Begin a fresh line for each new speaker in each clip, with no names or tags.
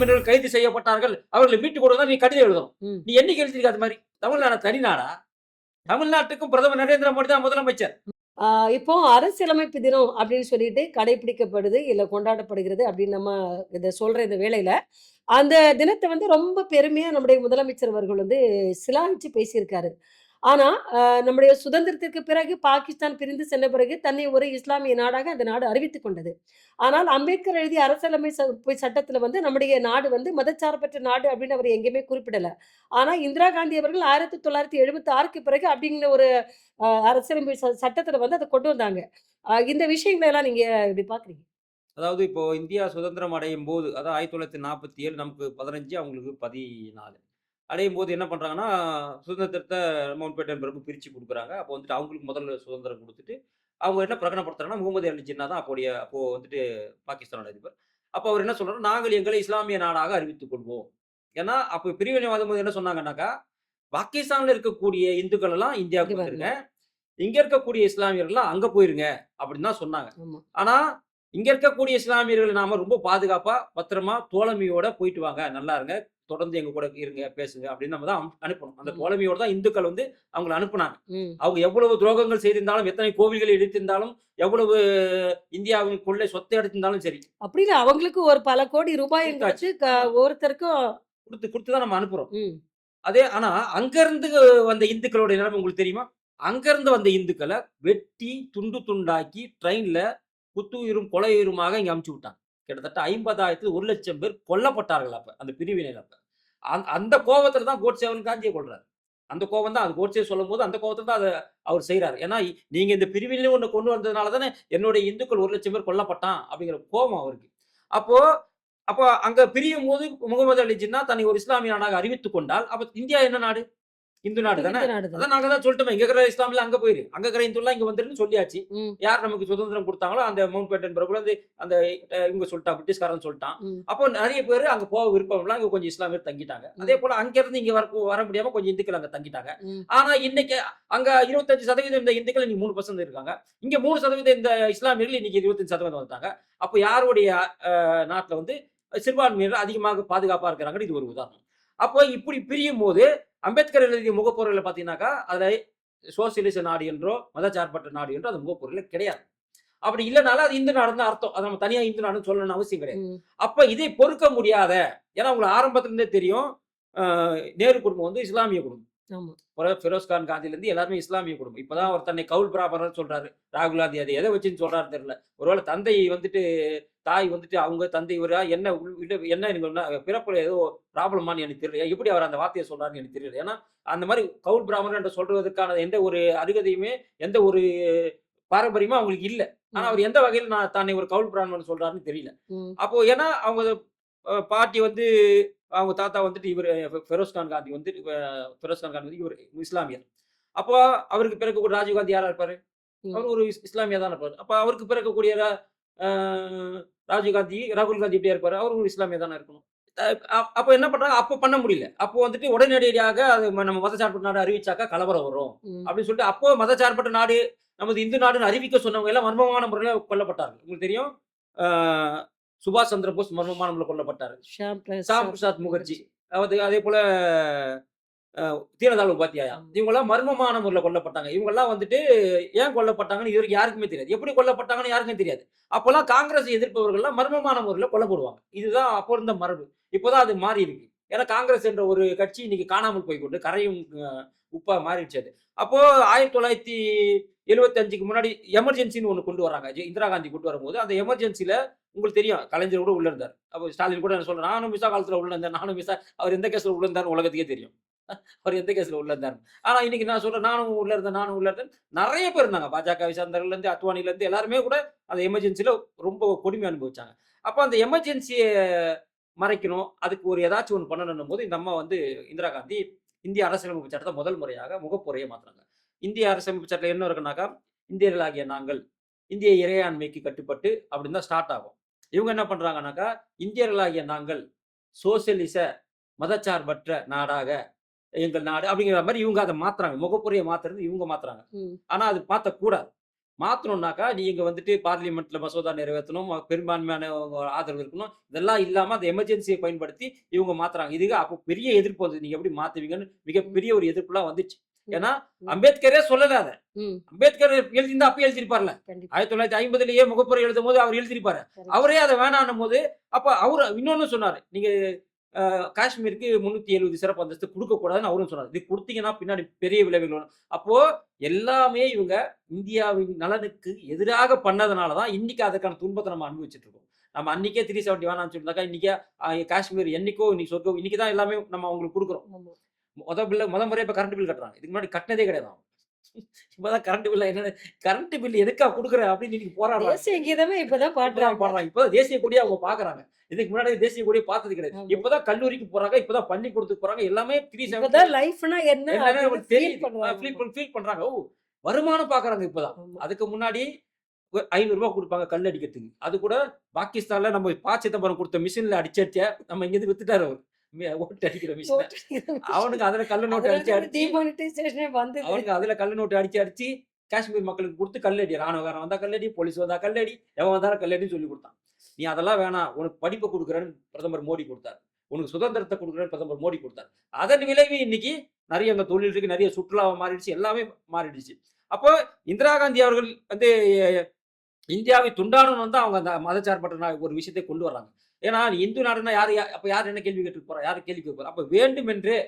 மன்னர்கள் கைது செய்யப்பட்டார்கள். அவர்களை மீட்டு கொடுத்தா நீ கடிதம் எழுதணும். நீ என்னைக்கு எழுதிருக்க அது மாதிரி? தமிழ்நாடு தனிநாடா? தமிழ்நாட்டுக்கும் பிரதமர் நரேந்திர மோடி தான் முதலமைச்சர்.
இப்போ அரசியலமைப்பு தினம் அப்படின்னு சொல்லிட்டு கடைபிடிக்கப்படுது இல்ல கொண்டாடப்படுகிறது அப்படின்னு நம்ம இதை சொல்ற இந்த வேளையில. அந்த தினத்தை வந்து ரொம்ப பெருமையா நம்முடைய முதலமைச்சர் அவர்கள் வந்து சிலாகிச்சு பேசியிருக்காரு. ஆனால் நம்முடைய சுதந்திரத்திற்கு பிறகு பாகிஸ்தான் பிரிந்து சென்ற பிறகு தன்னை ஒரு இஸ்லாமிய நாடாக அந்த நாடு அறிவித்துக் கொண்டது. ஆனால் அம்பேத்கர் எழுதிய அரசியலமை சட்டத்தில் வந்து நம்முடைய நாடு வந்து மதச்சார்பற்ற நாடு அப்படின்னு அவர் எங்கேயுமே குறிப்பிடலை. ஆனால் இந்திரா காந்தி அவர்கள் ஆயிரத்தி தொள்ளாயிரத்தி எழுபத்தி ஆறுக்கு பிறகு அப்படிங்கிற ஒரு அரசியலமை அரசியலமைப்பு ச- வந்து அதை கொண்டு வந்தாங்க. இந்த விஷயங்களை எல்லாம் நீங்க எப்படி பாக்குறீங்க?
அதாவது இப்போ இந்தியா சுதந்திரம் அடையும் போது அதாவது ஆயிரத்தி தொள்ளாயிரத்தி நாற்பத்தி ஏழு நமக்கு பதினஞ்சு அவங்களுக்கு பதினாலு. அடையும் போது என்ன பண்றாங்கன்னா சுதந்திரத்தை மவுண்ட் பேட்டன் பிறகு பிரிச்சு கொடுக்குறாங்க. அப்போ வந்துட்டு அவங்களுக்கு முதல்ல சுதந்திரம் கொடுத்துட்டு அவங்க என்ன பிரகடனப்படுத்துறாங்கன்னா முகமது அலி ஜின்னா தான் அப்போடைய அப்போ வந்துட்டு பாகிஸ்தானோட அதிபர். அப்போ அவர் என்ன சொல்றாரு? நாங்கள் எங்களை இஸ்லாமிய நாடாக அறிவித்துக் கொள்வோம். ஏன்னா அப்போ பிரிவினைவாதம் போது என்ன சொன்னாங்கன்னாக்கா பாகிஸ்தான்ல இருக்கக்கூடிய இந்துக்கள் எல்லாம் இந்தியாவுக்கு வந்துருங்க. இங்க இருக்கக்கூடிய இஸ்லாமியர்கள்லாம் அங்க போயிருங்க அப்படின்னு தான் சொன்னாங்க.
ஆமா.
ஆனா இங்க இருக்கக்கூடிய இஸ்லாமியர்கள் நாம ரொம்ப பாதுகாப்பா பத்திரமா தோழமையோட போயிட்டு வாங்க. நல்லா இருங்க. தொடர்ந்து எங்க கூட இருங்க பேசுங்க அப்படின்னு நம்ம தான் அனுப்ப- அனுப்பணும். அந்த. தோழமையோட தான் இந்துக்கள் வந்து அவங்களை அனுப்புனாங்க. அவங்க எவ்வளவு துரோகங்கள் செய்திருந்தாலும் எத்தனை கோவில்களை இடித்திருந்தாலும் எவ்வளவு இந்தியாவின் கொள்ளை சொத்தை எடுத்திருந்தாலும் சரி.
அப்படி இல்ல அவங்களுக்கு ஒரு பல கோடி ரூபாய். ஒருத்தருக்கும்
கொடுத்து கொடுத்து தான் நம்ம அனுப்புறோம். அதே ஆனா அங்க இருந்து வந்த இந்துக்களோட நிலைமை உங்களுக்கு தெரியுமா? அங்க இருந்து வந்த இந்துக்களை வெட்டி துண்டு துண்டாக்கி ட்ரெயின்ல குத்துயிரும் கொலையுயிருமாக இங்க அமுச்சு விட்டாங்க. கிட்டத்தட்ட ஐம்பதாயிரத்து ஒரு லட்சம் பேர் கொல்லப்பட்டார்கள் அப்போ அந்த பிரிவினையில் அப்போ. அந் அந்த கோபத்தில் தான் கோட்சேவன் காந்தியை கொள்றாரு அந்த கோபம் தான் அது கோட்சே சொல்லும் போது அந்த கோபத்தில் தான் அதை அவர் செய்கிறார் ஏன்னா நீங்கள் நீங்க இந்த பிரிவினையும் ஒன்று கொண்டு வந்ததுனால தானே என்னுடைய இந்துக்கள் ஒரு லட்சம் பேர் கொல்லப்பட்டான் அப்படிங்கிற கோபம் அவருக்கு. அப்போ அப்போ அங்கே பிரியும் போது முகமது அலி ஜின்னா தன்னை ஒரு இஸ்லாமிய நாடாக அறிவித்துக் கொண்டால் அப்போ இந்தியா என்ன நாடு? இந்து நாடு தானே. அதான் நாங்க தான். சொல்லிட்டோமே இங்க இருக்கிற இஸ்லாமில அங்க போயிரு. அங்க இருக்கிற இந்துலாம் இங்க வந்துருன்னு சொல்லியாச்சு. யார் நமக்கு சுதந்திரம் கொடுத்தாங்களோ அந்த மவுண்ட் பேட்டன் பிரபுல வந்து அந்த இவங்க சொல்லிட்டான் பிரிட்டிஷ்காரன் சொல்லிட்டான். அப்போ நிறைய பேர் அங்க போக விருப்பம் இல்ல அங்க கொஞ்சம் இஸ்லாமியர் தங்கிட்டாங்க. அதே போல அங்க இருந்து இங்க வர வர முடியாம கொஞ்சம் இந்துக்கள் அங்க தங்கிட்டாங்க. ஆனா இன்னைக்கு அங்க இருபத்தஞ்சு சதவீதம் இந்த இந்துக்கள் இன்னைக்கு மூணு பர்சன்ட் இருக்காங்க. இங்க மூணு சதவீதம் இந்த இஸ்லாமியர்கள் இன்னைக்கு இருபத்தஞ்சு சதவீதம் வந்துட்டாங்க அப்போ யாருடைய அஹ், நாட்டுல வந்து சிறுபான்மையினர் அதிகமாக பாதுகாப்பா இருக்கிறாங்கன்னு இது ஒரு உதாரணம். அப்போ இப்படி பிரியும் போது அம்பேத்கர் எழுதிய முகப்பொருளில் பார்த்தீங்கன்னாக்கா அதுல சோசியலிச நாடு என்றோ மதச்சார்பற்ற நாடு என்றோ அந்த முகப்பொருளில் கிடையாது. அப்படி இல்லைனாலும் அது இந்து நாடுன்னு அர்த்தம். அதை நம்ம தனியா இந்து நாடுன்னு சொல்லணும்னு அவசியம் கிடையாது. அப்ப இதை பொறுக்க முடியாத ஏன்னா உங்களுக்கு ஆரம்பத்துல இருந்தே தெரியும் நேரு குடும்பம் வந்து இஸ்லாமிய குடும்பம்.
ஆமா.
பிற- ஃபெரோஸ் கான் காந்தில இருந்து எல்லாருமே இஸ்லாமிய குடும்பம். இப்பதான் அவர் தன்னை கவுல் பிராபரர் சொல்றாரு. ராகுல் காந்தி அதை எதை வச்சுன்னு சொல்றாரு தெரியல. ஒருவேளை தந்தை வந்துட்டு தாய் வந்துட்டு அவங்க தந்தை இவரா? என்ன என்ன எனக்கு பிறப்புல ஏதோ ப்ராப்ளமான்னு எனக்கு தெரியல. எப்படி அவர் அந்த வார்த்தையை சொல்றாருன்னு எனக்கு தெரியல. ஏன்னா அந்த மாதிரி கவுல் பிராமணர் என்று சொல்றதுக்கான எந்த ஒரு அருகதையுமே எந்த ஒரு பாரம்பரியமும் அவங்களுக்கு இல்ல. ஆனா அவர் எந்த வகையில் நான் தன்னை ஒரு கவுல் பிராமணன் சொல்றாருன்னு தெரியல. அப்போ ஏன்னா அவங்க பாட்டி வந்து அவங்க தாத்தா வந்துட்டு இவர் ஃபெரோஸ் கான் காந்தி வந்து அஹ், ஃபெரோஸ் கான் காந்தி வந்து இவர் இஸ்லாமியர். அப்போ அவருக்கு பிறக்கக்கூடிய ராஜீவ் காந்தி யாரா இருப்பாரு? அவர் ஒரு இஸ்- இஸ்லாமியா தான் இருப்பாரு. அப்ப அவருக்கு பிறக்கக்கூடிய ரா- அஹ், ராஜீவ் காந்தி ராகுல் காந்தி எப்படியா இருப்பாரு? அவரும் ஒரு இஸ்லாமியா தானே இருக்கணும். அப்போ என்ன பண்றாங்க? அப்போ பண்ண முடியல. அப்போ வந்துட்டு உடனடியாக அது நம்ம மதச்சார்பற்ற நாடு அறிவிச்சாக்கா கலவரம் வரும். அப்படின்னு சொல்லிட்டு அப்போ மதச்சார்பற்ற நாடு நமது இந்து நாடுன்னு அறிவிக்க சொன்னவங்க எல்லாம் மர்மமான முறையில் கொல்லப்பட்டார்கள். உங்களுக்கு தெரியும்? சுபாஷ் சந்திர போஸ் மர்மமான முறையில் கொல்லப்பட்டார்.
ஷாம்
பிரசாத் முகர்ஜி. அதாவது அதே போல தீனதாள் உபாத்தியாயா. இவங்கெல்லாம் மர்மமான முறையில் கொல்லப்பட்டாங்க. இவங்கெல்லாம் வந்துட்டு ஏன் கொல்லப்பட்டாங்கன்னு இது வரைக்கும் யாருக்குமே தெரியாது. எப்படி கொல்லப்பட்டாங்கன்னு யாருக்குமே தெரியாது. அப்போல்லாம் காங்கிரஸ் எதிர்ப்பவர்கள்லாம் மர்மமான முறையில் கொல்லப்படுவாங்க இதுதான் அப்போ இருந்த மரபு. இப்போதான் அது மாறி இருக்கு. ஏன்னா காங்கிரஸ் என்ற ஒரு கட்சி இன்னைக்கு காணாமல் போய் கொண்டு கரையும் உப்பா மாறிடுச்சு அது. அப்போ ஆயிரத்தி தொள்ளாயிரத்தி எழுபத்தஞ்சுக்கு முன்னாடி எமர்ஜென்சின்னு ஒன்று கொண்டு வராங்க. இந்திரா காந்தி கொண்டு வரும்போது அந்த எமர்ஜென்சியில் உங்களுக்கு தெரியும் கலைஞர் கூட உள்ள இருந்தார். அப்போ ஸ்டாலின் கூட என்ன சொல்கிறேன் நானும் மிசா காலத்தில் உள்ள இருந்தேன் நானும் மிசா அவர் எந்த கேஸில் உள்ள இருந்தார் உலகத்துக்கே தெரியும். அவர் எந்த கேஸில் உள்ள இருந்தார் ஆனால் இன்னைக்கு நான் சொல்கிறேன் நானும் உள்ள இருந்தேன் நானும் உள்ள இருந்தேன். நிறைய பேர் இருந்தாங்க பாஜக விசாரந்தர்கள்லேருந்து அத்வானிலேருந்து எல்லாருமே கூட அந்த எமர்ஜென்சியில் ரொம்ப கொடுமை அனுபவிச்சாங்க. அப்போ அந்த எமர்ஜென்சியை மறைக்கணும் அதுக்கு ஒரு ஏதாச்சும் ஒன்று பண்ணணும் போது இந்த அம்மா வந்து இந்திரா காந்தி இந்திய அரசியலமைப்பு சட்டத்தை முதல் முறையாக முகப்புறையை மாற்றுறாங்க இந்திய அரசியலமைப்பு சட்டத்தில் என்ன இருக்குனாக்கா இந்தியர்களாகிய நாங்கள் இந்திய இறையாண்மைக்கு கட்டுப்பட்டு அப்படின்னு தான் ஸ்டார்ட் ஆகும். இவங்க என்ன பண்றாங்கன்னாக்கா இந்தியர்களாகிய நாங்கள் சோசியலிச மதச்சார்பற்ற நாடாக எங்கள் நாடு அப்படிங்கிற மாதிரி இவங்க அதை மாத்துறாங்க. முகப்புறையை மாத்துறது இவங்க மாத்துறாங்க. ஆனா அது மாத்தக்கூடாது. மாத்தணும்னாக்கா நீங்க வந்துட்டு பார்லிமெண்ட்ல மசோதா நிறைவேற்றணும் பெரும்பான்மையான ஆதரவு இருக்கணும். இதெல்லாம் இல்லாம அந்த எமர்ஜென்சியை பயன்படுத்தி இவங்க மாத்துறாங்க. இதுக்கு அப்போ பெரிய எதிர்ப்பு வந்து நீங்க எப்படி மாத்துவீங்கன்னு மிகப்பெரிய ஒரு எதிர்ப்புலாம் வந்துச்சு. ஏன்னா அம்பேத்கரே சொல்லல அதை. அம்பேத்கர் எழுதியிருந்தா அப்பயே எழுதியிருப்பார்ல.
கண்டிப்பா.
ஆயிரத்தி தொள்ளாயிரத்தி ஐம்பதுலயே முகப்புரை எழுதும் போது அவர்
correct.
அவரே அதை வேணான்னும் போது அப்ப அவர் இன்னொன்னு சொன்னாரு. நீங்க காஷ்மீருக்கு முன்னூத்தி எழுபது சிறப்பு அந்தஸ்து கொடுக்க கூடாதுன்னு அவரும் சொன்னார். இது கொடுத்தீங்கன்னா பின்னாடி பெரிய விளைவுகள் வரும். அப்போ எல்லாமே இவங்க இந்தியாவின் நலனுக்கு எதிராக பண்ணதுனாலதான் இன்னைக்கு அதுக்கான துன்பத்தை நம்ம அனுபவிச்சுட்டு இருக்கோம். நம்ம அன்னைக்கே த்ரீ செவன்டி வேணாம்னு சொல்லியிருந்தாக்கா இன்னைக்கே காஷ்மீர் என்னைக்கோ இன்னைக்கு சொர்க்கம் இன்னைக்கு தான் எல்லாமே நம்ம அவங்களுக்கு கொடுக்குறோம். முத பில்ல முத முறையா இப்ப கரண்ட் பில் கட்டுறாங்க. இதுக்கு முன்னாடி கட்டினதே கிடையாது. இப்பதான் கரண்ட் பில் என்ன கரண்ட் பில் எதுக்கா கொடுக்குற அப்படின்னு இன்னைக்கு போராடுறாங்க.
தேசிய கீதமே இப்பதான் பாடுறாங்க
பாடுறாங்க. இப்பதான் தேசிய கொடியை அவங்க பாக்குறாங்க. இதுக்கு முன்னாடி தேசிய கொடியை பார்த்தது கிடையாது. இப்பதான் கல்லூரிக்கு போறாங்க இப்பதான் பள்ளிக்கூடத்துக்கு போறாங்க எல்லாமே த்ரீ
இப்பதான் லைஃப்னா என்ன பண்றாங்க.
ஃபீல் பண்றாங்க. ஓ வருமானம் பாக்குறாங்க இப்பதான். அதுக்கு முன்னாடி ஒரு ஐநூறு ரூபாய் கொடுப்பாங்க கல் அடிக்கிறதுக்கு. அது கூட பாகிஸ்தான்ல நம்ம பா சிதம்பரம் கொடுத்த மிஷின்ல அடிச்சு அடிச்ச நம்ம இங்க இருந்து வித்துட்டாரு அவர். ஓட்டு அடிக்கிற மிஷின் அவனுக்கு அதுல கல்ல நோட்டு அடிச்சு அடிச்சு அவனுக்கு அதுல கல்ல நோட்டு அடிச்சு அடிச்சு காஷ்மீர் மக்களுக்கு கொடுத்து கல்லடி ராணுவக்காரன் வந்தா கல்லடி போலீஸ் வந்தா கல்லடி எவன் வந்தாலும் கல்லடின்னு சொல்லி கொடுத்தான். நீ அதெல்லாம் வேணாம். உனக்கு படிப்பை கொடுக்குறேன்னு பிரதமர் மோடி கொடுத்தார். உனக்கு சுதந்திரத்தை கொடுக்குறேன்னு பிரதமர் மோடி கொடுத்தார். அதன் விளைவு இன்னைக்கு நிறைய அங்க தொழில் இருக்கு நிறைய சுற்றுலா மாறிடுச்சு எல்லாமே மாறிடுச்சு. அப்போ இந்திரா காந்தி அவர்கள் வந்து இந்தியாவை துண்டாடணும் தான் அவங்க அந்த மதச்சார்பற்ற ஒரு விஷயத்தை கொண்டு வர்றாங்க. ஏன்னா இந்து நாடுனா யார் யா- அப்ப யார் என்ன கேள்வி கேட்டு போறா? யார் கேள்வி கேட்க போறா? அப்ப வேண்டும் என்றே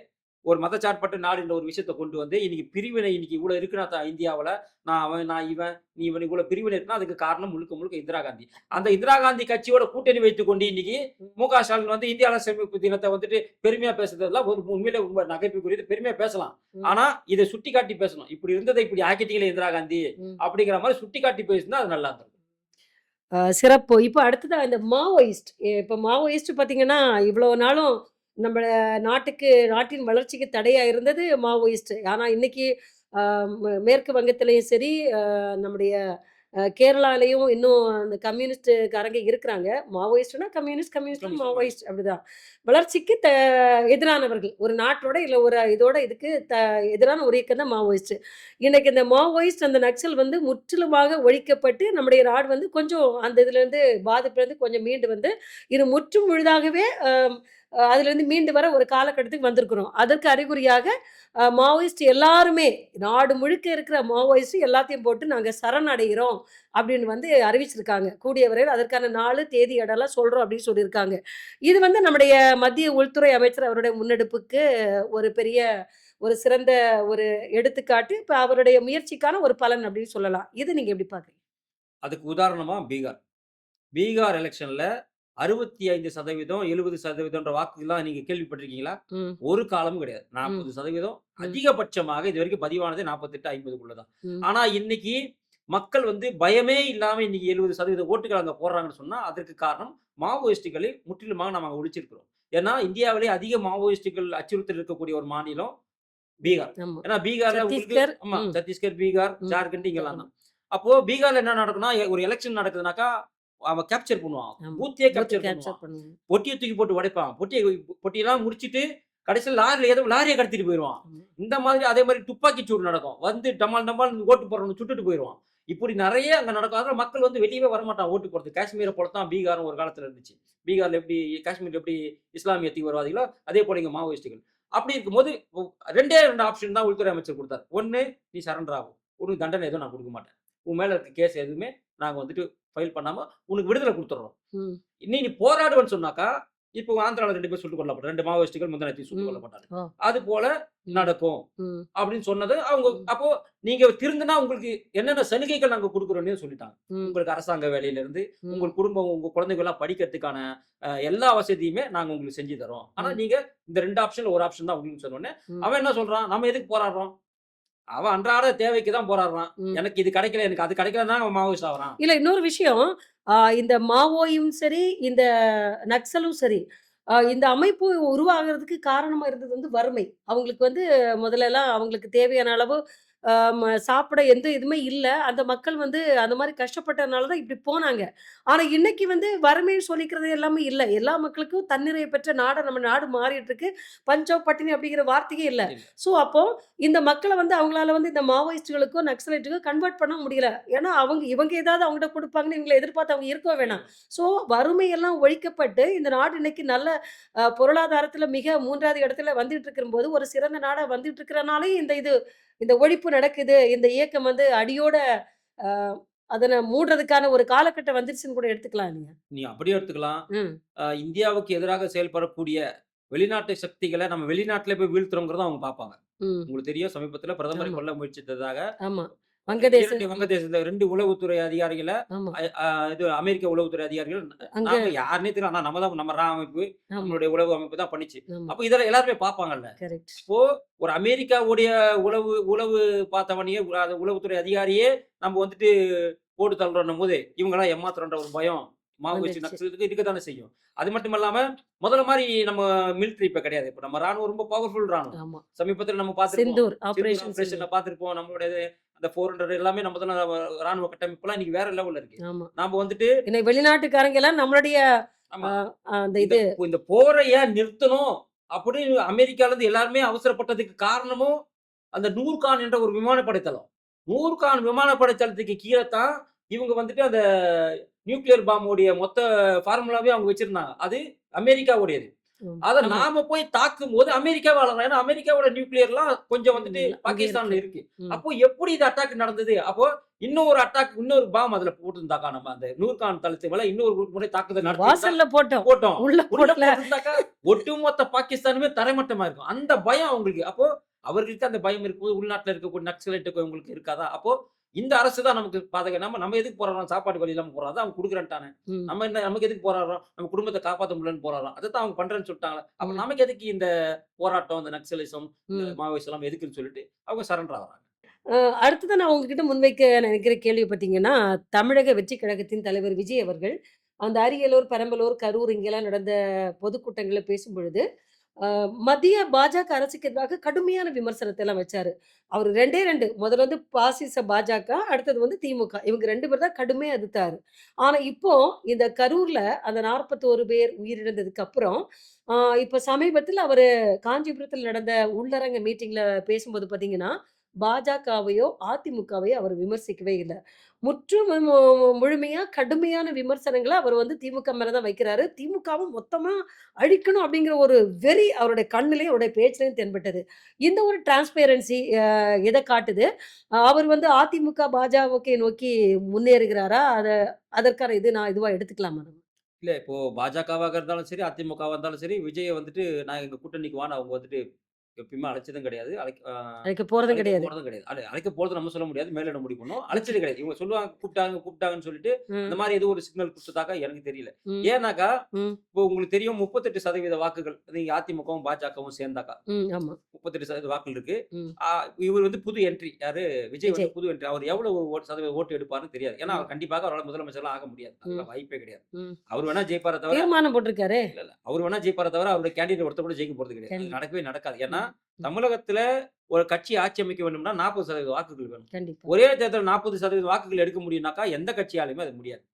ஒரு மதச்சார்பற்ற நாடுன்ற ஒரு விஷயத்தை கொண்டு வந்து இன்னைக்கு பிரிவினை இன்னைக்கு இவ்வளவு இருக்குன்னா த- இந்தியாவுல நான் அவன் நான் இவன் நீ இவன் இவ்வளவு பிரிவினை இருக்குன்னா அதுக்கு காரணம் முழுக்க முழுக்க இந்திரா காந்தி. அந்த இந்திரா காந்தி கட்சியோட கூட்டணி வைத்துக் கொண்டு இன்னைக்கு மு க ஸ்டாலின் வந்து இந்திய அரசமைப்பு தினத்தை வந்துட்டு பெருமையா பேசுறதெல்லாம் ஒரு உண்மையில ரொம்ப நகைப்புக்குரியது பெருமையா பேசலாம். ஆனா இதை சுட்டி காட்டி பேசணும். இப்படி இருந்ததை இப்படி ஆக்கிட்டீங்களே இந்திரா காந்தி. அப்படிங்கிற மாதிரி சுட்டி காட்டி பேசினா அது நல்லா இருக்கும்
அஹ் சிறப்பு. இப்போ அடுத்ததா இந்த மாவோயிஸ்ட். இப்போ மாவோயிஸ்ட் பார்த்தீங்கன்னா இவ்வளோ நாளும் நம்ம நாட்டுக்கு நாட்டின் வளர்ச்சிக்கு தடையா இருந்தது மாவோயிஸ்ட். ஆனால் இன்னைக்கு அஹ், ம- மேற்கு வங்கத்திலையும் சரி அஹ், நம்முடைய கேரளாலையும் இன்னும் அந்த கம்யூனிஸ்ட்காரங்க இருக்கிறாங்க. மாவோயிஸ்ட்னா கம்யூனிஸ்ட் கம்யூனிஸ்ட் மாவோயிஸ்ட் அப்படிதான் வளர்ச்சிக்கு த எதிரானவர்கள். ஒரு நாட்டோட இல்லை ஒரு இதோட இதுக்கு த எதிரான ஒரு இயக்கம் தான் மாவோயிஸ்ட் இன்னைக்கு இந்த மாவோயிஸ்ட் அந்த நக்சல் வந்து முற்றிலுமாக ஒழிக்கப்பட்டு நம்முடைய நாடு வந்து கொஞ்சம் அந்த இதுல இருந்து பாதிப்புல இருந்து கொஞ்சம் மீண்டு வந்து இது முற்றும் முழுதாகவே அதுலேருந்து மீண்டு வர ஒரு காலகட்டத்துக்கு வந்திருக்கிறோம். அதற்கு அறிகுறியாக மாவோயிஸ்ட் எல்லாருமே நாடு முழுக்க இருக்கிற மாவோயிஸ்ட் எல்லாத்தையும் போட்டு நாங்கள் சரணடைகிறோம் அப்படின்னு வந்து அறிவிச்சிருக்காங்க. கூடிய வரையில் அதற்கான நாலு தேதி இடம்லாம் சொல்கிறோம் அப்படின்னு சொல்லியிருக்காங்க. இது வந்து நம்முடைய மத்திய உள்துறை அமைச்சர் அவருடைய முன்னெடுப்புக்கு ஒரு பெரிய ஒரு சிறந்த ஒரு எடுத்துக்காட்டு. இப்போ அவருடைய முயற்சிக்கான ஒரு பலன் அப்படின்னு சொல்லலாம். இது நீங்கள் எப்படி பார்க்குறீங்க?
அதுக்கு உதாரணமாக பீகார். பீகார் எலெக்ஷனில் அறுபத்தி ஐந்து சதவீதம் எழுபது சதவீதம்ன்ற வாக்குலாம் நீங்க கேள்விப்பட்டிருக்கீங்களா? ஒரு காலமும் கிடையாது. நாற்பது சதவீதம் அதிகபட்சமாக இது வரைக்கும் பதிவானது நாற்பத்தெட்டு ஐம்பதுக்குள்ளதான் ஆனா இன்னைக்கு மக்கள் வந்து பயமே இல்லாம இன்னைக்கு எழுபது சதவீத ஓட்டுகள் அங்க போடுறாங்கன்னு சொன்னா அதற்கு காரணம் மாவோயிஸ்டுகளை முற்றிலுமாக நம்ம ஒழிச்சிருக்கிறோம். ஏன்னா இந்தியாவிலே அதிக மாவோயிஸ்டுகள் அச்சுறுத்தல் இருக்கக்கூடிய ஒரு மாநிலம் பீகார். ஏன்னா பீகார்ல உங்களுக்கு
சத்தீஸ்கர்,
ஆமா. சத்தீஸ்கர் பீகார். ஜார்க்கண்ட் இங்கெல்லாம் தான். அப்போ பீகார்ல என்ன நடக்கும்னா ஒரு எலெக்ஷன் நடக்குதுனாக்கா அவன் கேப்சர் பண்ணுவான். பூத்தியே
கேப்சர்
பண்ணுவான். பொட்டியை தூக்கி போட்டு உடைப்பான். பொட்டியை பொட்டியெல்லாம் முடிச்சிட்டு கடைசியில் லாரியில் ஏதோ லாரியை கடத்திட்டு போயிடுவான். இந்த மாதிரி அதே மாதிரி துப்பாக்கி சூடு நடக்கும். வந்து டமால் டமால் ஓட்டு போடுறவங்க சுட்டுட்டு போயிடுவான் இப்படி நிறைய அங்க நடக்கும். அதனால மக்கள் வந்து வெளியவே வரமாட்டான் ஓட்டு போடுறது காஷ்மீரை போல தான் பீகாரும் ஒரு காலத்துல இருந்துச்சு. பீகார்ல எப்படி காஷ்மீர்ல எப்படி இஸ்லாமிய தீவிரவாதிகளோ அதே போல இங்க மாவோயிஸ்டுகள். அப்படி இருக்கும்போது ரெண்டே ரெண்டு ஆப்ஷன் தான் உள்துறை அமைச்சர் கொடுத்தார். ஒன்னு நீ சரண்டர் ஆகும் உனக்கு தண்டனை எதுவும் நான் கொடுக்க மாட்டேன். உன் மேல இருக்க கேஸ் எதுவுமே நாங்க வந்துட்டு ஃபைல் பண்ணாம உனக்கு விடுதலை கொடுத்துட்றோம் இன்னி நீ போராடுவேன்னு சொன்னாக்கா இப்போ ஆந்திரால ரெண்டு பேர் சுட்டுக் கொல்லப்பட்ட ரெண்டு மாவோயிஸ்டுகள் முந்தனத்தி சுட்டுக்
ஆ.
அது போல நடக்கும். அப்படின்னு சொன்னது அவங்க. அப்போ நீங்க திருந்தினா உங்களுக்கு என்னென்ன சலுகைகள் நாங்க கொடுக்குறோம்னு சொல்லிட்டாங்க. உங்களுக்கு அரசாங்க வேலையில இருந்து. உங்க குடும்பம் உங்க குழந்தைகள் எல்லாம் படிக்கிறதுக்கான எல்லா வசதியுமே நாங்க உங்களுக்கு செஞ்சு தரோம். ஆனா. நீங்க இந்த ரெண்டு ஆப்ஷன்ல ஒரு ஆப்ஷன் தான் உங்களுக்கு சொன்னோடனே. அவன் என்ன சொல்றான்? நம்ம எதுக்கு போராடுறோம்? அவன் அன்றாட தேவைக்கு தான் போராடுறான். எனக்கு இது கிடைக்கல எனக்கு அது கிடைக்கலன்னா அவன் மாவோயிஸ்ட் ஆகிறான்.
இல்ல இன்னொரு விஷயம் இந்த மாவோயும் சரி இந்த நக்சலும் சரி இந்த அமைப்பு உருவாகிறதுக்கு காரணமா இருந்தது வந்து வறுமை. அவங்களுக்கு வந்து முதல்ல எல்லாம் அவங்களுக்கு தேவையான அளவு சாப்பிட எந்த இதுவுமே இல்ல. அந்த மக்கள் வந்து அந்த மாரி கஷ்டப்பட்டதுனால தான் இப்டி போனாங்க. ஆனா இன்னைக்கு வந்து வறுமைன்னு சொல்லிக்கிறது எல்லாமே இல்ல. எல்லா மக்களுக்கும் தன்னிறைவு பெற்ற நாடா நம்ம நாடு மாறிட்டு இருக்கு. பஞ்சம், பட்டினி அப்படிங்கிற வார்த்தையே இல்ல. ஸோ அப்போ இந்த மக்கள வந்து அவங்களால வந்து இந்த மாவோயிஸ்ட்டுகளுக்கோ, நக்சலைட்டுக்கோ கன்வெர்ட் பண்ண முடியல. ஏன்னா அவங்க இவங்க ஏதாவது அவங்ககிட்ட குடுப்பாங்கன்னு இவங்கள எதிர்பார்த்து அவங்க இருக்கவும் வேணாம். ஸோ வறுமையெல்லாம் ஒழிக்கப்பட்டு இந்த நாடு இன்னைக்கு நல்ல பொருளாதாரத்தில மிக 3வது இடத்துல வந்துட்டு இருக்கும்போது, ஒரு சிறந்த நாடா வந்துட்டு இருக்கிறனாலே இந்த இது இந்த ஒழிப்பு நடக்குது. இந்த இயக்கம் வந்து அடியோட அதன மூடுறதுக்கான ஒரு காலகட்டம் வந்துருச்சுன்னு கூட எடுத்துக்கலாம் இல்லையா?
நீ அப்படியே எடுத்துக்கலாம். இந்தியாவுக்கு எதிராக செயல்படக்கூடிய வெளிநாட்டு சக்திகள நம்ம வெளிநாட்டில போய் வீழ்த்துறோங்கிறத அவங்க பார்ப்பாங்க. உங்களுக்கு தெரியும் சமீபத்தில பிரதமரை. கொல்ல முயற்சித்ததாக
வங்கதேச
2 வங்கதேசத்துல 2 உளவுத்துறை அதிகாரிகள இது அமெரிக்க உளவுத்துறை அதிகாரிகள் நாங்க யாருன்னே தெரியல. ஆனா நம்ம தான் நம்ம ரா அமைப்பு. நம்மளுடைய உளவு அமைப்பு தான் பண்ணுச்சு. அப்ப இதெல்லாம் எல்லாருமே பார்ப்பாங்கல்ல.
கரெக்ட்.
இப்போ ஒரு அமெரிக்காவுடைய உளவு உளவு பார்த்தவனையே உளவுத்துறை அதிகாரியே நம்ம வந்துட்டு போட்டு தள்ளுறோன்னும்போது, இவங்கலாம் ஏமாத்துறோன்ற ஒரு பயம் மாவோயிஸ்ட்
வந்துருச்சு.
நக்சலுக்கு இருக்கத்தானே செய்யும். அது மட்டும் இல்லாம முதல்ல மாரி நம்ம மிலிட்டரி இப்ப கிடையாது. இப்ப நம்ம ராணுவம் ரொம்ப பவர்ஃபுல் ராணுவம். சமீபத்தில நம்ம
சிந்தூர் ஆபரேஷன்.
பார்த்திருப்போம். நம்மளுடைய அந்த 400 எல்லாமே நம்ம தான ராணுவ கட்டமைப்புலாம் இன்னைக்கு வேற லெவல்ல இருக்கு. நாம வந்துட்டு
இன்னைக்கு வெளிநாட்டுக்காரங்க எல்லாம் நம்மளுடைய அந்த
இந்த
இது
இந்த போர ஏன் நிறுத்தணும் அப்படின்னு அமெரிக்கால இருந்து எல்லாருமே அவசரப்பட்டதுக்கு காரணமும் அந்த நூர்கான் என்ற ஒரு விமானப்படை தளம். நூர்கான் விமானப்படை தளத்துக்கு கீழ தான் இவங்க வந்துட்டு அந்த நியூக்ளியர் பாம்போடைய மொத்த ஃபார்முலாவே அவங்க வச்சிருந்தாங்க. அது அமெரிக்காவுடையது. அத. நாம போய் தாக்கும்போது அமெரிக்காவ ஆளலாம். ஏன்னா அமெரிக்காவோட நியூக்ளியர்லாம் கொஞ்சம் வந்துட்டு பாகிஸ்தான்ல
இருக்கு.
அப்போ எப்படி இது அட்டாக் நடந்தது? அப்போ இன்னொரு அட்டாக் இன்னொரு பாம் அதுல போட்டிருந்தாக்கா நம்ம அந்த நூர்கான் தளத்து மேல இன்னொரு முறை தாக்குதல்
வாசல்ல போட்டோம்.
போட்டோம்.
உள்ள.
போட்டிருந்தாக்கா ஒட்டுமொத்த பாகிஸ்தானுமே தரைமட்டமா இருக்கும். அந்த பயம் அவங்களுக்கு. அப்போ அவர்களுக்கு அந்த பயம் இருக்கும்போது உள்நாட்டுல இருக்கக்கூடிய நக்சலைட்டுக்கு உங்களுக்கு இருக்காதா? அப்போ இந்த அரசு தான் நமக்கு பாதகம். நம்ம நம்ம எதுக்கு போராடுறோம்? சாப்பாடு வழி இல்லாம போராடுறோம். அவங்க குடுக்குறேன்ட்டானே. நம்ம என்ன நமக்கு எதுக்கு போராடுறோம்? நம்ம குடும்பத்த காப்பாத்த முடியலன்னு போராடுறோம். அதத்தான் அவங்க பண்றேன்னு சொல்லிட்டாங்கல்ல. அப்ப. நமக்கு எதுக்கு இந்த போராட்டம், இந்த நக்சலிசம், இந்த
ம்.
மாவோயிசம் எல்லாம் எதுக்குன்னு சொல்லிட்டு அவங்க சரண்டர் ஆகுறாங்க.
அடுத்ததா நான் உங்ககிட்ட முன்வைக்க நினைக்கிற கேள்வி பார்த்தீங்கன்னா, தமிழக வெற்றி கழகத்தின் தலைவர் விஜய் அவர்கள், அந்த அரியலூர், பெரம்பலூர், கரூர் இங்கெல்லாம் நடந்த பொதுக்கூட்டங்கள்ல பேசும்பொழுது, அ மத்திய பாஜக அரசுக்கு எதிராக கடுமையான விமர்சனத்தை எல்லாம் வச்சாரு. அவர் ரெண்டே ரெண்டு முதல்ல வந்து பாசிச பாஜக, அடுத்தது வந்து திமுக. இவங்க ரெண்டு பேர் தான் கடுமையா எதிர்த்தாரு. ஆனா இப்போ இந்த கரூர்ல அந்த 41 பேர் உயிரிழந்ததுக்கு அப்புறம், அ இப்ப சமீபத்தில அவரு நடந்த உள்ளரங்க மீட்டிங்ல பேசும்போது பார்த்தீங்கன்னா, பாஜகவையோ, அதிமுகவையோ அவர் விமர்சிக்கவே இல்லை முற்றும் முழுமையாக முழுமையா கடுமையான விமர்சனங்களை அவர் வந்து திமுக மேலே தான் வைக்கிறாரு. திமுகவும் மொத்தமா அழிக்கணும் அப்படிங்கிற ஒரு வெறி அவருடைய கண்ணிலையும் அவருடைய பேச்சிலையும் தென்பட்டது. இந்த ஒரு டிரான்ஸ்பேரன்சி எதை காட்டுது? அவர் வந்து அதிமுக, பாஜகவை நோக்கி முன்னேறுகிறாரா? அதை அதற்கான இது நான் இதுவா எடுத்துக்கலாமா நம்ம?
இல்லை இப்போ பாஜகவாக இருந்தாலும் சரி, அதிமுகவாக இருந்தாலும் சரி, விஜயை வந்துட்டு நான் எங்கள் கூட்டணிக்கு வான்னு அவங்க வந்துட்டு எப்பயுமே அழைச்சதும் கிடையாது. அழைக்க
போறதும் கிடையாது.
போறதும் கிடையாது. அழை அழைக்க போறது நம்ம சொல்ல முடியாது. மேலிடம் முடிவு பண்ணும். அழைச்சது கிடையாது. இவங்க சொல்லுவாங்க கூப்பிட்டாங்க, கூப்பிட்டாங்கன்னு சொல்லிட்டு அந்த
ம்.
மாரி ஏதோ ஒரு சிக்னல் குடுத்ததாக்கா எனக்கு தெரியல. ஏன்னாக்கா. இப்போ உங்களுக்கு தெரியும் 38% வாக்குகள் நீங்க அதிமுகவும், பாஜகவும் சேர்ந்தாக்கா.
ம். ஆமா.
38% வாக்குகள் இருக்கு. இவர் வந்து புது என்ட்ரி. யாரு? விஜய் வந்து. புது என்ட்ரி. அவர் எவ்வளவு சதவீத ஓட்டு எடுப்பார்ன்னு தெரியாது. ஏன்னா. அவர் கண்டிப்பாக அவரால முதலமைச்சர்லாம் ஆக முடியாது. வாய்ப்பே கிடையாது. அவர் வேணா ஜெயிப்பாரே தவிர
தீர்மானம் போட்டிருக்காரே!
அவர் வேணா ஜெயிப்பாரே தவிர அவருடைய கேண்டிடேட் ஒருத்தர் கூட ஜெயிக்க போறது கிடையாது. நடக்கவே நடக்காது. ஏன்னா. தமிழகத்துல ஒரு கட்சி ஆட்சி அமைக்க வேண்டும்னா 40% வாக்குகள் வேணும். ஒரே தேர்தல்ல 40% வாக்குகள் எடுக்க முடியும்னாக்கா, எந்த கட்சியாலுமே அது முடியாது.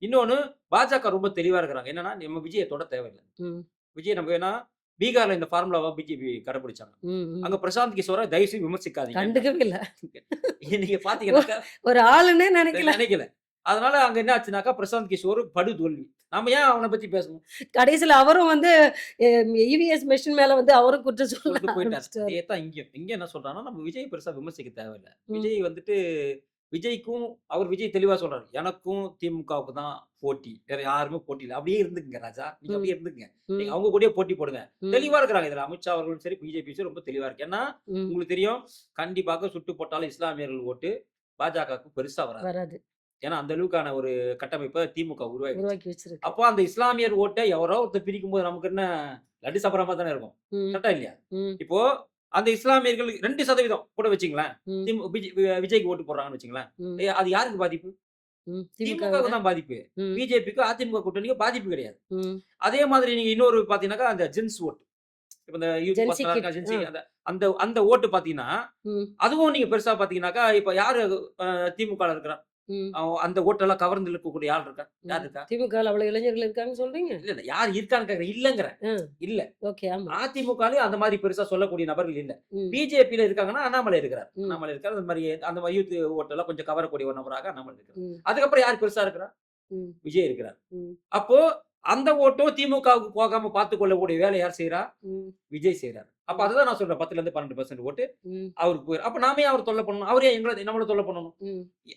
இன்னொன்னு பாஜக ரொம்ப தெளிவா இருக்கிறாங்க. என்னன்னா, நம்ம விஜய தொட தேவையில்ல. விஜய் நம்ம வேணா பீகார்ல இந்த ஃபார்முலாவ பிஜேபி கடைபிடிச்சாங்க. அங்க பிரசாந்த் கிஷோர தயவு செய்து விமர்சிக்காதீங்க.
கண்டுக்கவே இல்ல.
நீங்க பார்த்தீங்கன்னாக்கா
ஒரு ஆளுன்னே நினைக்கல.
நினைக்கல. அதனால அங்க என்ன ஆச்சுனாக்கா, பிரசாந்த் கிஷோர் படு தோல்வி. நாம ஏன் அவன பத்தி பேசணும்?
கடைசில அவரும் வந்து இவிஎஸ் மெஷின் மேல வந்து அவரும் குற்றம் சொல்ல
சொல்லிட்டு போயிட்டாரு. அதே தான் இங்கயும். இங்க என்ன சொல்றாங்கன்னா, நம்ம விஜய் பெருசா விமர்சிக்க தேவையில்ல. விஜய் வந்துட்டு விஜய்க்கும் அவர் விஜய் தெளிவா சொல்றாரு. எனக்கும் திமுகவுக்கு தான் போட்டி. வேற யாருமே போட்டி இல்ல. அப்படியே இருந்துக்கங்க ராஜா. நீங்க. அப்படியே இருந்துக்கங்க. நீங்க அவங்க கூடயே போட்டி போடுங்க. தெளிவா இருக்கிறாங்க இதுல. அமித்ஷா அவர்களும் சரி, பிஜேபி சரி ரொம்ப தெளிவா இருக்கு. ஏன்னா. உங்களுக்கு தெரியும் கண்டிப்பாக சுட்டு போட்டாலும் இஸ்லாமியர்கள் ஓட்டு பாஜகவுக்கு பெருசா வராது. ஏன்னா, அந்த அளவுக்கான ஒரு கட்டமைப்ப திமுக உருவாக்கிடுச்சு.
உருவாக்கி வச்சிருக்கு.
அப்போ அந்த இஸ்லாமியர் ஓட்ட எவரோ ஒருத்தர் பிரிக்கும்போது நமக்கு என்ன லட்டு சாப்பிடுற தானே இருக்கும்.
ம்.
கரெக்ட்டா இல்லையா? இப்போ அந்த இஸ்லாமியர்கள் 2% கூட வச்சுங்களேன். விஜய்க்கு ஓட்டு போடுறாங்கன்னு வச்சுங்களேன். அது யாருக்கு பாதிப்பு? திமுகவுக்கு தான் பாதிப்பு.
ம்.
பிஜேபிக்கு, அதிமுக கூட்டணிக்கு பாதிப்பு கிடையாது. அதே மாதிரி நீங்க இன்னொரு பார்த்தீங்கன்னாக்கா, அந்த ஜென்ஸ் ஓட். இப்ப இந்த. அந்த அந்த ஓட்டு பாத்தீங்கன்னா அதுவும் நீங்க பெருசா பாத்தீங்கன்னாக்கா இப்ப யாரு திமுக இருக்கிறா அந்த ஓட்டெல்லாம் கவர்ந்து இழுக்கக்கூடிய யார் இருக்கா? யார். இருக்கா?
திமுக அவ்வளவு இளைஞர்கள் இருக்காங்கன்னு சொல்றீங்க?
இல்ல இல்ல. யார் இருக்கான்னு கேக்குறேன். இல்லங்கிறேன்.
ஆ,
இல்ல.
ஓகே ஆமா.
அதிமுகலயும் அந்த மாதிரி பெருசா சொல்லக்கூடிய நபர்கள் இல்ல. பிஜேபியில இருக்காங்கன்னா அண்ணாமலை இருக்கிறார். அண்ணாமலை இருக்கார் அந்த மாதிரி அந்த மாதிரி யூத் ஓட்டெல்லாம் கொஞ்சம் கவரக்கூடிய ஒரு நபராக அண்ணாமலை இருக்கிறார். அதுக்கப்புறம் யார் பெருசா இருக்கிறா?
ம்,
விஜய் இருக்கிறார். அப்போ அந்த ஓட்டும் திமுகவுக்கு போகாம பார்த்து கொள்ளக்கூடிய வேலை யார் செய்யறா விஜய் செய்யறாரு அப்ப அதுதான் நான் சொல்றேன். பத்துல இருந்து பன்னெண்டு பர்சன்ட் ஓட்டு அவருக்கு போயிரு அப்ப நாமே அவர் தொல்லை பண்ணணும். அவரே எங்களை நம்மள தொல்லை பண்ணணும்.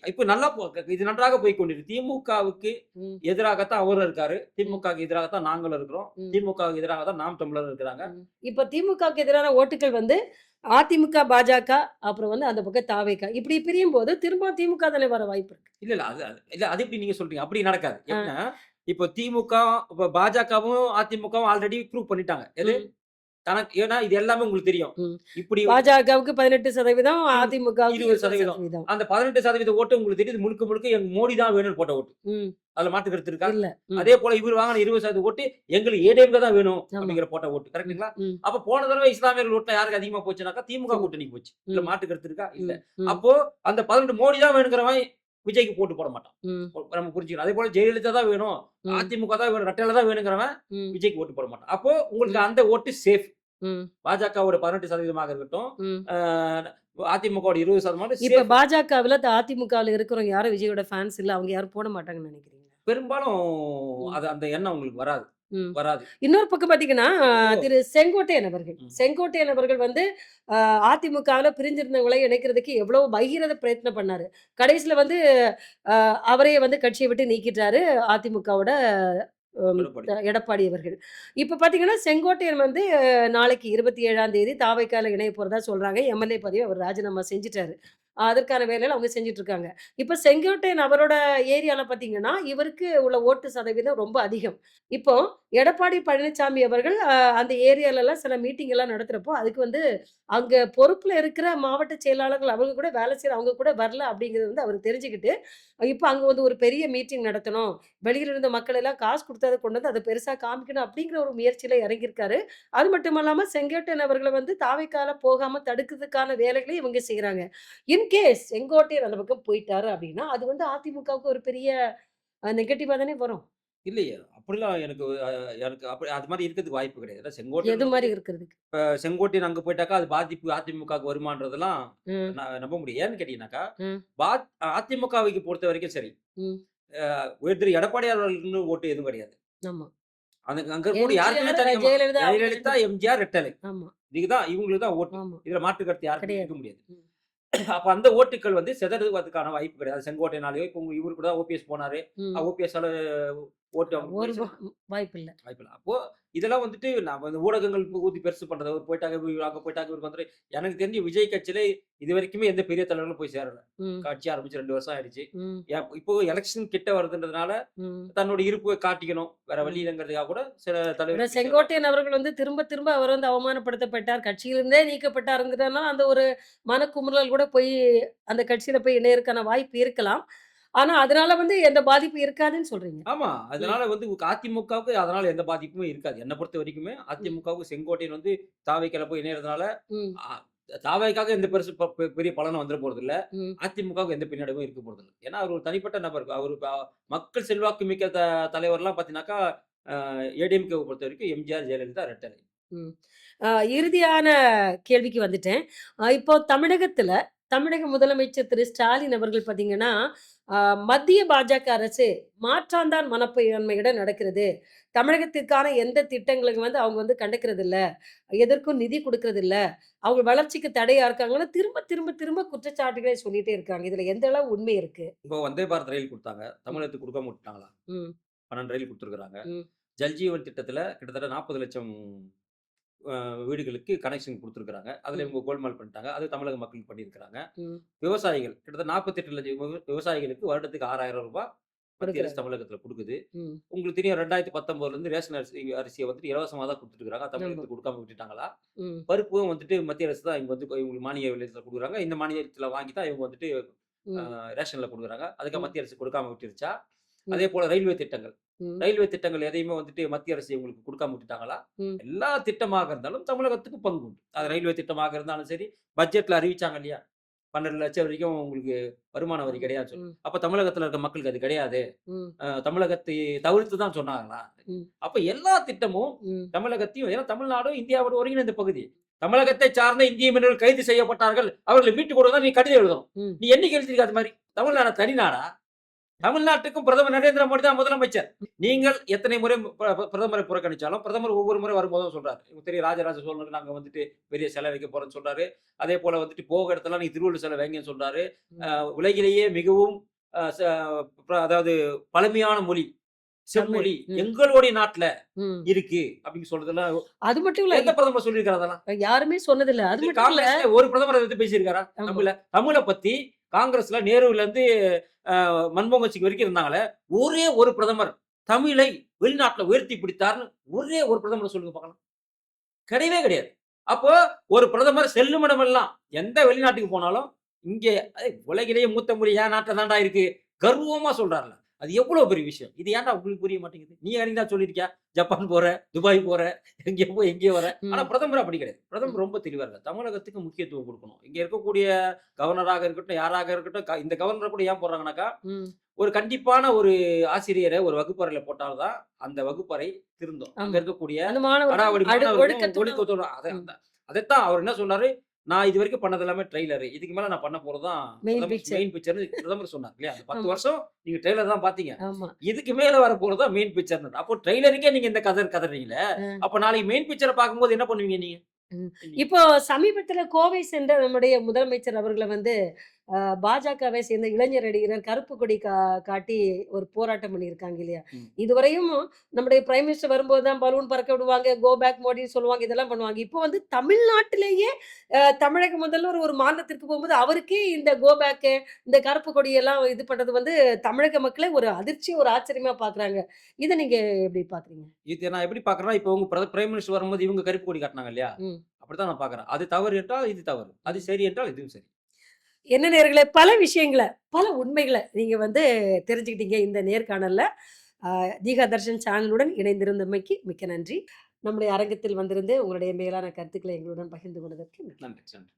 இப்ப நல்லா இது நன்றாக போய் கொண்டிருக்கு. திமுகவுக்கு எதிராகத்தான் அவரும் இருக்காரு. திமுகவுக்கு எதிராகத்தான் நாங்களும் இருக்கிறோம். திமுகவுக்கு எதிராக தான் நாம் தமிழர் இருக்கிறாங்க.
இப்ப திமுகவுக்கு எதிரான ஓட்டுகள் வந்து அதிமுக பாஜக அப்புறம் வந்து அந்த பக்கம் தாவேக்கா. இப்படி பிரியும் போது திரும்ப திமுக தானே வர வாய்ப்பு இருக்கு.
இல்ல இல்ல அது அது- இல்ல அது எப்படி நீங்க சொல்றீங்க. அப்படி நடக்காது. எப்படின்னா இப்போ திமுக இப்ப பாஜகவும் அதிமுகவும் ஆல்ரெடி ப்ரூவ் பண்ணிட்டாங்க. எது? தனக்கு ஏன்னா இது எல்லாமே உங்களுக்கு தெரியும். இப்படி
பாஜகவுக்கு பதினெட்டு சதவீதம் அதிமுகவுக்கு
இருபது சதவீதம். அந்த பதினெட்டு சதவீத ஓட்டு உங்களுக்கு தெரியுது முழுக்க முழுக்க எங்க மோடி தான் வேணும்னு போட்ட ஓட்டு. அதுல மாட்டு கருத்து இருக்கா?
இல்ல.
அதே போல இவர் வாங்கின இருபது சதவீத ஓட்டு எங்களுக்கு ஏடிஎம்க தான் வேணும். அப்படிங்கிற போட்ட ஓட்டு கரெக்ட்டுங்களா?
ம்,
அப்ப போன தடவை இஸ்லாமியர்கள் ஓட்டுல யாருக்கு அதிகமா போச்சுனாக்கா திமுக. கூட்டணி போச்சு. இல்ல
ம்,
மாட்டு கருத்து இருக்கா? இல்ல. அப்போ அந்த பதினெட்டு மோடி தான் வேணுங்கிறவன் விஜய்க்கு போட்டு போட மாட்டான். நம்ம புரிஞ்சுக்கணும். அதே போல ஜெயலலிதா தான் வேணும். அதிமுக தான் வேணும். ரெட்டையில தான் வேணுங்கிறவன் விஜய்க்கு ஓட்டு போட மாட்டான். அப்போ உங்களுக்கு அந்த ஓட்டு சேஃப்
ம்,
பாஜகவோட பதினெட்டு சதவீதமாக இருக்கட்டும். அதிமுகவோட இருபது சதவீதம்
இப்ப. பாஜகவுல அதிமுகவுல இருக்கிறவங்க யாரும் விஜயோட ஃபேன்ஸ் இல்ல அவங்க யாரும் போட மாட்டாங்கன்னு நினைக்கிறீங்க
பெரும்பாலும். அது அந்த எண்ணம் உங்களுக்கு வராது. வராது.
இன்னொரு பக்கம் பாத்தீங்கன்னா. திரு செங்கோட்டையன் அவர்கள். செங்கோட்டையன் அவர்கள் வந்து அதிமுகவுல பிரிஞ்சிருந்தவங்களை இணைக்கிறதுக்கு எவ்வளவு பகீரத பிரயத்னம் பண்ணாரு. கடைசியில வந்து அவரே வந்து கட்சியை விட்டு நீக்கிட்டாரு அதிமுகவோட
எடப்பாடி.
அவர்கள். இப்ப பாத்தீங்கன்னா செங்கோட்டையன் வந்து நாளைக்கு இருபத்தி ஏழாம் தேதி தாவைக்கால இணைய போறதா சொல்றாங்க. எம்எல்ஏ பதவி அவர் ராஜினாமா செஞ்சுட்டாரு. அதற்கான வேலையில் அவங்க செஞ்சுட்டு இருக்காங்க இப்போ செங்கோட்டையன் அவரோட ஏரியாவில் பார்த்தீங்கன்னா இவருக்கு உள்ள ஓட்டு சதவீதம் ரொம்ப அதிகம். இப்போ எடப்பாடி பழனிசாமி அவர்கள் அந்த ஏரியாலலாம் சில மீட்டிங் எல்லாம் நடத்துகிறப்போ அதுக்கு வந்து அங்கே பொறுப்பில் இருக்கிற மாவட்ட செயலாளர்கள் அவங்க கூட வேலை செய்கிற அவங்க கூட வரல அப்படிங்கிறது வந்து அவர் தெரிஞ்சுக்கிட்டு இப்போ அங்கே வந்து ஒரு பெரிய மீட்டிங் நடத்தணும் வெளியில் இருந்த மக்கள் எல்லாம் காசு கொடுத்து அதை கொண்டு வந்து அதை பெருசாக காமிக்கணும் அப்படிங்கிற ஒரு முயற்சியில் இறங்கியிருக்காரு. அது மட்டும் இல்லாமல் செங்கோட்டையன் அவர்களை வந்து தாவைக்கால போகாமல் தடுக்கிறதுக்கான வேலைகளை இவங்க செய்யறாங்க இன்கேஸ் செங்கோட்டையன் அந்த பக்கம் போயிட்டாரு அப்படின்னா அது வந்து அதிமுகவுக்கு ஒரு பெரிய நெகட்டிவா தானே வரும்.
இல்லையே. அப்படிலாம் எனக்கு எனக்கு அப்படி அது மாதிரி இருக்கிறதுக்கு வாய்ப்பு கிடையாது. ஏன்னா
எது
செங்கோட்டை
மாதிரி இருக்கிறதுக்கு?
செங்கோட்டையன் அங்க போயிட்டாக்கா அது பாதிப்பு அதிமுகவுக்கு வருமானதெல்லாம் நம்ப முடியும். ஏன்னு கேட்டீங்கன்னாக்கா
ம்.
பா அதிமுகவுக்கு பொறுத்த வரைக்கும் சரி. ஒருத்தர் எடப்பாடியாளர்கள் ஓட்டு எதுவும் கிடையாது.
ஆமா.
அந்த அங்க இருக்கக்கூடிய யாருக்குமே
ஜெயலலிதா
எம்ஜிஆர் ரெட்டலை.
ஆமா.
இதுதான் இவங்களுக்கு தான் ஓட்டு. இதுல மாற்று கருத்து யாருக்கும் முடியாது. அப்ப அந்த ஓட்டுகள் வந்து சிதறுவதற்கான வாய்ப்பு கிடையாது. செங்கோட்டையினாலேயோ இப்போ இவரு கூட ஓபிஎஸ் போனாரு. ஓபிஎஸ் ஓட்டு
வாய்ப்பு இல்ல
வாய்ப்பு இல்லை அப்போ இதெல்லாம் வந்துட்டு நம்ம இந்த ஊடகங்கள் ஊத்தி பெருசு பண்றது. அவர் போயிட்டாங்க இவரு அங்க போயிட்டாங்க இவருக்கு வந்து எனக்கு தெரிஞ்சு விஜய் கட்சியில இது வரைக்குமே எந்த பெரிய தலைவர்களும் போய் சேரல. கட்சி ஆரம்பிச்சு ரெண்டு வருஷம் ஆயிடுச்சு. இப்போ எலெக்ஷன் கிட்ட வருதுன்றதுனால. தன்னோட இருப்பை காட்டிக்கணும். வேற வழி. இல்லைங்கிறதுக்காக கூட சில தலைவர்
செங்கோட்டையன் அவர்கள் வந்து திரும்ப திரும்ப அவர் வந்து அவமானப்படுத்தப்பட்டார். கட்சியிலிருந்தே நீக்கப்பட்டாருங்கிறதுனால அந்த ஒரு மனக்குமுறல் கூட போய் அந்த கட்சியில போய் இணையறதுக்கான வாய்ப்பு இருக்கலாம். ஆனா அதனால வந்து எந்த பாதிப்பு இருக்காதுன்னு சொல்றீங்க.
ஆமா. அதனால வந்து அதிமுகவுக்கு அதனால எந்த பாதிப்புமே இருக்காது. என்னை பொறுத்த வரைக்குமே அதிமுகவுக்கு செங்கோட்டையன் வந்து தாவைக்கில போய் இணையறதுனால தாவைக்காக எந்த பெருசு பெரிய பலனும் வந்துட போறது இல்ல அதிமுகவுக்கு எந்த பின்னடைவும் இருக்க போறது இல்லை ஏன்னா அவர் ஒரு தனிப்பட்ட நபர். அவர் மக்கள் செல்வாக்கு மிக்க த தலைவர்லாம் பார்த்தீங்கன்னாக்கா ஏடிஎம்கே பொறுத்த வரைக்கும் எம்ஜிஆர் ஜெயலலிதா ரெட்டலை.
இறுதியான கேள்விக்கு வந்துட்டேன். இப்போ தமிழகத்துல தமிழக முதலமைச்சர் திரு ஸ்டாலின் அவர்கள் பாத்தீங்கன்னா ஆஹ் மத்திய பாஜக அரசு மாற்றாந்தான் மனப்பான்மையுடன் நடக்கிறது. தமிழகத்திற்கான எந்த திட்டங்களுக்கு வந்து அவங்க வந்து கண்டுக்கிறது இல்ல எதற்கும் நிதி கொடுக்கறது இல்ல அவங்க வளர்ச்சிக்கு தடையா இருக்காங்கன்னு திரும்ப திரும்ப திரும்ப குற்றச்சாட்டுகளை சொல்லிட்டே இருக்காங்க. இதுல எந்த அளவு உண்மை இருக்கு?
இப்போ வந்தே பாரத் ரயில் கொடுத்தாங்க. தமிழகத்துக்கு கொடுக்காம விட்டாங்களா
ம்,
பன்னெண்டு ரயில் கொடுத்துருக்காங்க ஜல்ஜீவன் திட்டத்துல கிட்டத்தட்ட நாற்பது லட்சம் வீடுகளுக்கு கனெக்ஷன் கொடுத்துருக்காங்க அதுல. இவங்க கோல்மால் பண்ணிட்டாங்க அது தமிழக மக்களுக்கு பண்ணியிருக்கிறாங்க. விவசாயிகள் கிட்டத்தட்ட நாற்பத்தெட்டு லட்சம் விவ- விவசாயிகளுக்கு வருடத்துக்கு ஆறாயிரம் ரூபாய் மத்திய அரசு. தமிழகத்துல கொடுக்குது உங்களுக்கு தெரியும் ரெண்டாயிரத்தி பத்தொன்பதுல இருந்து ரேஷன் அரிசி அரிசியை வந்துட்டு இலவசமா தான் கொடுத்துட்டு இருக்காங்க. தமிழகத்துக்கு கொடுக்காம விட்டுட்டாங்களா பருப்பும் வந்துட்டு மத்திய அரசு தான் இவங்க வந்து இவங்களுக்கு மானிய விலையத்தில் கொடுக்குறாங்க இந்த மானியத்தில் வாங்கி தான் இவங்க வந்துட்டு ரேஷன்ல கொடுக்குறாங்க அதுக்கு. மத்திய அரசு கொடுக்காம விட்டுருச்சா. அதே போல ரயில்வே திட்டங்கள். ரயில்வே திட்டங்கள் எதையுமே வந்துட்டு மத்திய அரசு உங்களுக்கு கொடுக்காம விட்டுட்டாங்களா. எல்லா திட்டமாக இருந்தாலும் தமிழகத்துக்கு பங்கு உண்டு. அது ரயில்வே திட்டமாக இருந்தாலும் சரி பட்ஜெட்ல அறிவிச்சாங்க இல்லையா? பன்னெண்டு லட்சம் வரைக்கும் உங்களுக்கு வருமான வரி கிடையாது சொல்லி. அப்ப தமிழகத்துல இருக்க மக்களுக்கு அது கிடையாது. தமிழகத்தை தவிர்த்து தான் சொன்னாங்களா. அப்ப எல்லா திட்டமும். தமிழகத்தையும் ஏன்னா தமிழ்நாடும் இந்தியாவோட ஒருங்கிணைந்த பகுதி. தமிழகத்தை சார்ந்த இந்திய மீனவர்கள் கைது செய்யப்பட்டார்கள். அவர்களை மீட்டு கொடுத்தா நீ கடிதம் எழுதணும். நீ என்னைக்கு எழுதிருக்க அது மாதிரி? தமிழ்நாடு தனிநாடா தமிழ்நாட்டுக்கும் பிரதமர் நரேந்திர மோடி தான் முதலமைச்சர். நீங்கள் எத்தனை முறை பிரதமரை புறக்கணிச்சாலும் பிரதமர் ஒவ்வொரு முறை வரும்போதும் சொல்றாரு. தெரியும் ராஜராஜ சோழனுக்கு நாங்க வந்துட்டு பெரிய சிலை வைக்க போறோம்னு சொல்றாரு. அதே போல வந்துட்டு போக இடத்துல நீங்க திருவள்ளுவர் சிலை வைங்கன்னு சொல்றாரு. உலகிலேயே மிகவும் அதாவது பழமையான மொழி செம்மொழி. எங்களுடைய நாட்டுல. இருக்கு அப்படின்னு சொல்றதெல்லாம்
அது மட்டும் இல்ல.
எந்த பிரதமர் சொல்லியிருக்காரு அதெல்லாம்?
யாருமே சொன்னதில்ல. அது மட்டும்
ஒரு பிரதமர் அதை பத்தி பேசியிருக்காரா. தமிழ்ல தமிழை பத்தி காங்கிரஸ்ல நேருல மன்மோகன் சிங் வரைக்கும் இருந்தாங்களே ஒரே ஒரு பிரதமர் தமிழை வெளிநாட்டில் உயர்த்தி பிடித்தார்னு ஒரே ஒரு பிரதமர் சொல்லுங்க பார்க்கலாம். கிடையவே கிடையாது. அப்போ ஒரு பிரதமர் செல்லுமிடமெல்லாம் எந்த வெளிநாட்டுக்கு போனாலும் இங்கே உலகிலேயே மூத்த மொழி என் நாட்டில் தாண்டா இருக்கு? கர்வமா சொல்றாருல. அது எவ்வளவு பெரிய விஷயம்? இது ஏன்டா உங்களுக்கு புரிய மாட்டேங்குது? நீ அறிந்தா சொல்லியிருக்கியா? ஜப்பான் போற துபாய் போற எங்கே போய் எங்கேயோ வர. ஆனா பிரதமர் அப்படி கிடையாது. பிரதமர் ரொம்ப தெளிவா இருக்காரு. தமிழகத்துக்கு முக்கியத்துவம் கொடுக்கணும். இங்க இருக்கக்கூடிய கவர்னராக இருக்கட்டும் யாராக இருக்கட்டும் இந்த கவர்னர் கூட ஏன் போடுறாங்கனாக்கா. ஒரு கண்டிப்பான ஒரு ஆசிரியரை ஒரு வகுப்பறையில போட்டால்தான் அந்த வகுப்பறை திருந்தும். அங்க. இருக்கக்கூடிய அதைத்தான் அவர் என்ன சொன்னாரு? நான் இது வரைக்கும் பண்ணது எல்லாமே ட்ரெய்லர் இதுக்கு மேல நான் பண்ண போறதுதான். மெயின் பிக்சர் பிரதமர் சொன்னார் இல்லையா அந்த பத்து. வருஷம் நீங்க ட்ரெய்லர் தான் பாத்தீங்க இதுக்கு மேல வர போறதுதான் மெயின் பிக்சர் அப்போ ட்ரெய்லருக்கே நீங்க இந்த கதை கதறீங்களே. அப்ப நாளைக்கு மெயின் பிக்சரை பார்க்கும்போது என்ன பண்ணுவீங்க நீங்க.
இப்போ சமீபத்துல கோவை சென்ற நம்முடைய முதலமைச்சர் அவர்களை வந்து பாஜகவை சேர்ந்த இளைஞர் அடியினர் கருப்பு கொடி கா காட்டி ஒரு போராட்டம் பண்ணியிருக்காங்க இல்லையா. இதுவரையும் நம்முடைய பிரைம் மினிஸ்டர் வரும்போது தான் பலூன் பறக்க விடுவாங்க கோ பேக் மோடின்னு சொல்லுவாங்க இதெல்லாம் பண்ணுவாங்க. இப்போ வந்து தமிழ்நாட்டிலேயே தமிழக முதல்வர் ஒரு மாநிலத்திற்கு போகும்போது அவருக்கே இந்த கோ பேக்கு இந்த கருப்பு கொடியெல்லாம் இது பண்றது வந்து தமிழக மக்களே ஒரு அதிர்ச்சி ஒரு ஆச்சரியமா பாக்குறாங்க இதை நீங்க எப்படி பாக்குறீங்க
இது நான் எப்படி பாக்குறேன்னா இப்போ உங்க பிரைம் மினிஸ்டர் வரும்போது இவங்க கருப்பு கொடி காட்டினாங்க இல்லையா. அப்படித்தான் நான் பாக்குறேன் அது தவறு என்றால் இது தவறு. அது சரி என்றால் இதுவும் சரி.
என்ன நேர்களை? பல விஷயங்களை பல உண்மைகளை நீங்கள் வந்து தெரிஞ்சுக்கிட்டீங்க இந்த நேர்காணலில். தீகா தர்ஷன் சேனலுடன் இணைந்திருந்தமைக்கு மிக்க நன்றி. நம்முடைய அரங்கத்தில் வந்திருந்து உங்களுடைய மேலான கருத்துக்களை எங்களுடன் பகிர்ந்து கொண்டதற்கு
நன்றி. நன்றி.